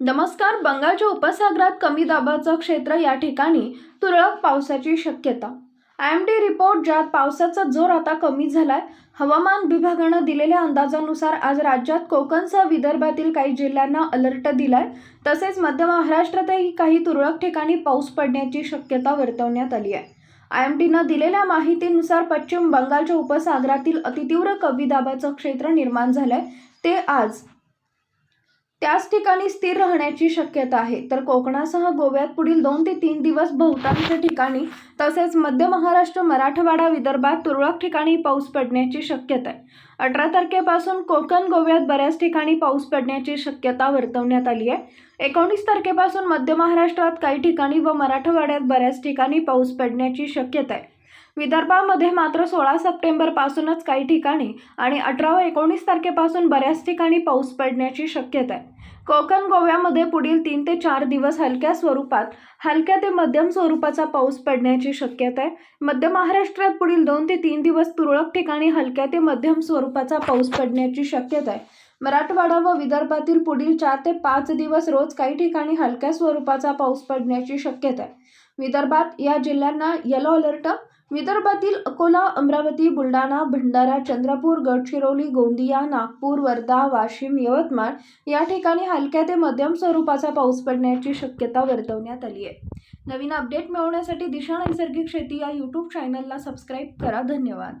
नमस्कार बंगालच्या उपसागरात कमी दाबाचं क्षेत्र या ठिकाणी तुरळक पावसाची शक्यता. आय एम डी रिपोर्ट ज्यात पावसाचा जोर आता कमी झालाय. हवामान विभागानं दिलेल्या अंदाजानुसार आज राज्यात कोकणसह विदर्भातील काही जिल्ह्यांना अलर्ट दिलाय. तसेच मध्य महाराष्ट्रातही काही तुरळक ठिकाणी पाऊस पडण्याची शक्यता वर्तवण्यात आली आहे. आय एम टीनं दिलेल्या माहितीनुसार पश्चिम बंगालच्या उपसागरातील अतितीव्र कमी दाबाचं क्षेत्र निर्माण झालंय. ते आज त्याच ठिकाणी स्थिर राहण्याची शक्यता आहे. तर कोकणासह गोव्यात पुढील दोन ते तीन दिवस बहुतांश ठिकाणी तसेच मध्य महाराष्ट्र मराठवाडा विदर्भात तुरळक ठिकाणी पाऊस पडण्याची शक्यता आहे. अठरा तारखेपासून कोकण गोव्यात बऱ्याच ठिकाणी पाऊस पडण्याची शक्यता वर्तवण्यात आली आहे. एकोणीस तारखेपासून मध्य महाराष्ट्रात काही ठिकाणी व मराठवाड्यात बऱ्याच ठिकाणी पाऊस पडण्याची शक्यता आहे. विदर्भामध्ये मात्र सोळा सप्टेंबरपासूनच काही ठिकाणी आणि अठरा व एकोणीस तारखेपासून बऱ्याच ठिकाणी पाऊस पडण्याची शक्यता आहे. कोकण गोव्यामध्ये पुढील तीन ते चार दिवस हलक्या स्वरूपात हलक्या ते मध्यम स्वरूपाचा पाऊस पडण्याची शक्यता आहे. मध्य महाराष्ट्रात पुढील दोन ते तीन दिवस तुरळक ठिकाणी हलक्या ते मध्यम स्वरूपाचा पाऊस पडण्याची शक्यता आहे. मराठवाडा व विदर्भातील पुढील चार ते पाच दिवस रोज काही ठिकाणी हलक्या स्वरूपाचा पाऊस पडण्याची शक्यता आहे. विदर्भात या जिल्ह्यांना येलो अलर्ट विदर्भातील अकोला अमरावती बुलढाणा भंडारा चंद्रपूर गडचिरोली गोंदिया नागपूर वर्धा वाशिम यवतमाळ या ठिकाणी हलक्या ते मध्यम स्वरूपाचा पाऊस पडण्याची शक्यता वर्तवण्यात आली आहे. नवीन अपडेट मिळवण्यासाठी दिशा नैसर्गिक शेती या यूट्यूब चॅनलला सबस्क्राईब करा. धन्यवाद.